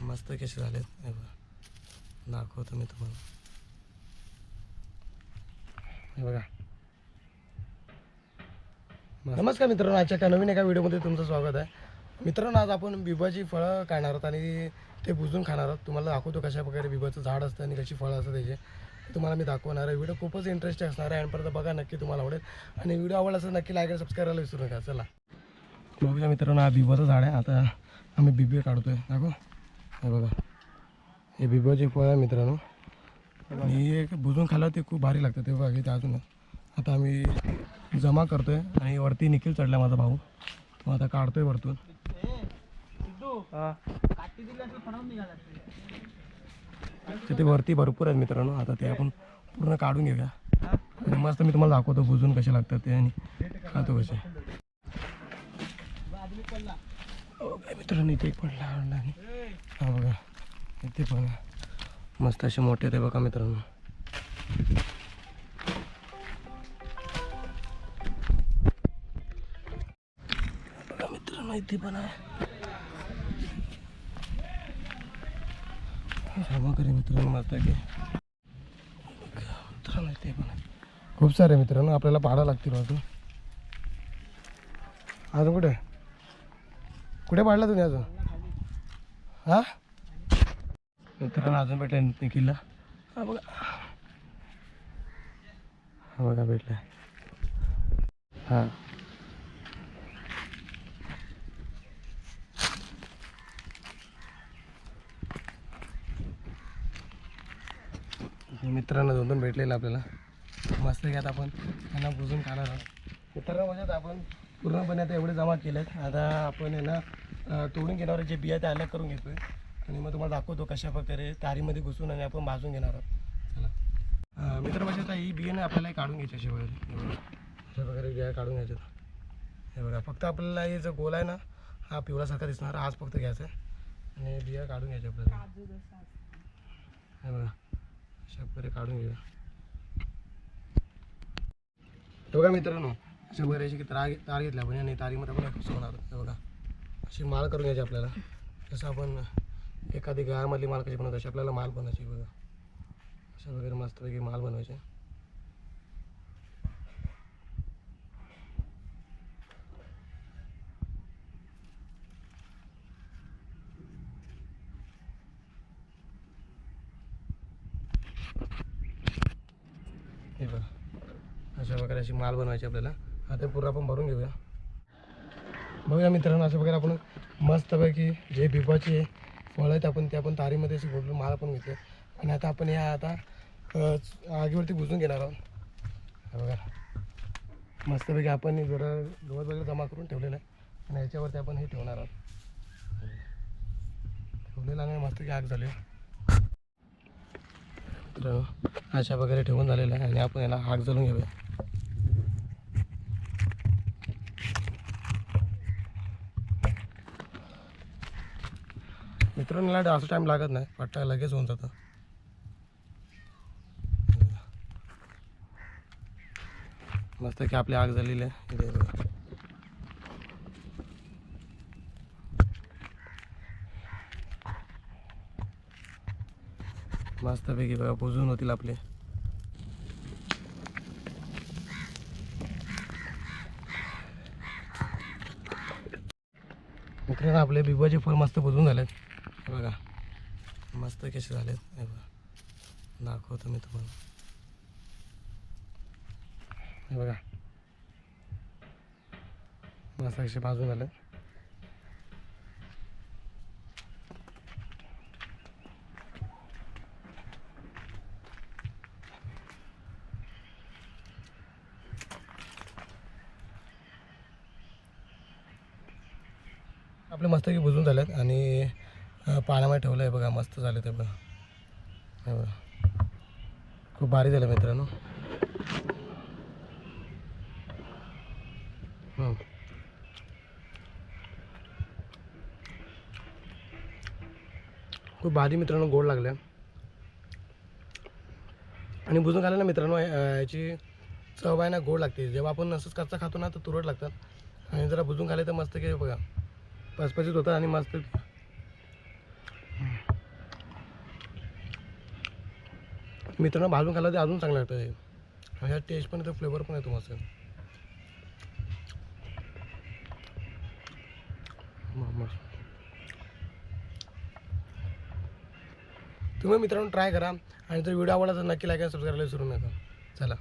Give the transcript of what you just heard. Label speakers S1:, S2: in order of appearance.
S1: मस्त कसे झालेत हे बघा. दाखवतो मी तुम्हाला. हे बघा. नमस्कार मित्रांनो आजच्या एका नवीन एका व्हिडिओमध्ये तुमचं स्वागत आहे. मित्रांनो आज आपण बिबाची फळं काढणार आहोत आणि ते बुजून खाणार आहोत. तुम्हाला दाखवतो कशा प्रकारे बिबाचं झाड असतं आणि कशी फळं असतात त्याचे. तुम्हाला मी दाखवणार आहे. व्हिडिओ खूपच इंटरेस्टिंग असणार आहे. आणि बघा नक्की तुम्हाला आवडेल. आणि व्हिडिओ आवडला असं नक्की लाईक सबस्क्राईब करायला विसरू नका. चला. बघूया मित्रांनो हा बिबाचं झाड आहे. आता आम्ही बिबे काढतोय. दाखव. हे बघा. हे बिबाचे फळ आहे मित्रांनो. आणि हे बुजून खाल्लं ते खूप भारी लागतं ते बघा इथे अजून. आहे. आता आम्ही जमा करतोय आणि वरती निखिल चढला माझा भाऊ. तो आता काढतोय वरतून. तिथे वरती भरपूर आहेत मित्रांनो. आता ते आपण पूर्ण काढून घेऊया. आणि मस्त मी तुम्हाला दाखवतो बुजून कसे लागतात ते आणि खातो कसे. हो मित्रांनो इथे एक पडला ते बघा इथे पण आहे. मस्त असे मोठे ते बघा मित्रांनो. बघा मित्रांनो इथे पण आहे. सामग्री मित्रांनो मस्त आहे की मित्रांनो इथे पण आहे. खूप सारे मित्रांनो आपल्याला पाहायला लागतील अजून अजून कुठे? कुठे पाडला तुम्ही अजून? हा? मित्रांनो अजून भेटला किल्ला. हा बघा. हा बघा भेटला हा. मित्रांना दोन दोन भेटलेलं आपल्याला. मस्त घ्यात आपण त्यांना बुजून खाणार आहोत. मित्रांना म्हणजे आपण पूर्णपणे आता एवढे जमा केले आहेत आता आपण आहे ना तोडून घेणार जे बिया ते आल्या करून घेतोय. आणि मग तुम्हाला दाखवतो कशा प्रकारे तारीमध्ये घुसून आणि आपण भाजून घेणार आहोत. चला. मित्र म्हणजे ही बियाणे आपल्याला काढून घ्यायची अशा वगैरे अशा प्रकारे बिया काढून घ्यायच्या. हे बघा फक्त आपल्याला हे जो गोल आहे ना हा पिवळासारखा दिसणार. आज फक्त घ्यायचा आहे. आणि बिया काढून घ्यायच्या आपल्याला. हे बघा अशा प्रकारे काढून घेऊया. हे बघा मित्रांनो अशा प्रकारे अशी तार तार घेतल्या आपण आणि तारीमध्ये आपण घुसवणार आहोत. हे बघा अशी माळ करून घ्यायची आपल्याला. जसं आपण एखादी गायामधली माल कशी बनवतो अशी आपल्याला माल बनवायची बघा. अशा वगैरे मस्तपैकी माल बनवायचे. हे बघा. अशा प्रकारे अशी माल बनवायची आपल्याला. आता पूर्ण आपण भरून घेऊया. बघूया मित्रांनो अशा प्रकारे आपण मस्तपैकी जे बिबाचे फळं आहेत आपण ते आपण तारीमध्ये असे घोटून माळा पण घेतले. आणि आता आपण या आता आगीवरती बुजून घेणार आहोत. बघा. मस्तपैकी आपण जरा गवत वगैरे जमा करून ठेवलेलं आहे. आणि याच्यावरती आपण हे ठेवणार आहोत. ठेवलेलं नाही मस्तपैकी आग झाली. तर अशा वगैरे ठेवून झालेलं आहे आणि आपण याला आग जळून घेऊया. मित्रांनो याला असं टाईम लागत नाही. पट्टा लगेच होऊन जातं. मस्त की आपली आग झालेली आहे. मस्तपैकी बघा पुजून होतील आपले. मित्रांनो आपले बिबाचे फळ मस्त पुजून झालेत. मस्त कसे झालेत. बघा. दाखवतो मी तुम्हाला. हे बघा. मस्त कसे भाजून झाले आपले मस्तपैकी बुजून झाल्यात आणि पाण्यामध्ये ठेवलं आहे बघा मस्त झालं ते बघा बघा. खूप भारी झालं मित्रांनो. खूप भारी मित्रांनो गोड लागल्या. आणि बुजून खायला ना मित्रांनो याची चव आहे ना गोड लागते. जेव्हा आपण असंच कच्चा खातो ना तर तुरट लागतात. आणि जरा बुजून खाले तर मस्त की बघा. पचपचीत होतं आणि मस्त मित्रांनो भाजून खाल्लं ते अजून चांगलं लागतं ते आणि टेस्ट पण येतो फ्लेवर पण येतो मस्त. तुम्ही मित्रांनो ट्राय करा. आणि जर व्हिडिओ आवडला तर नक्की लाईक आणि सबस्क्राईब करायला विसरू नका. चला.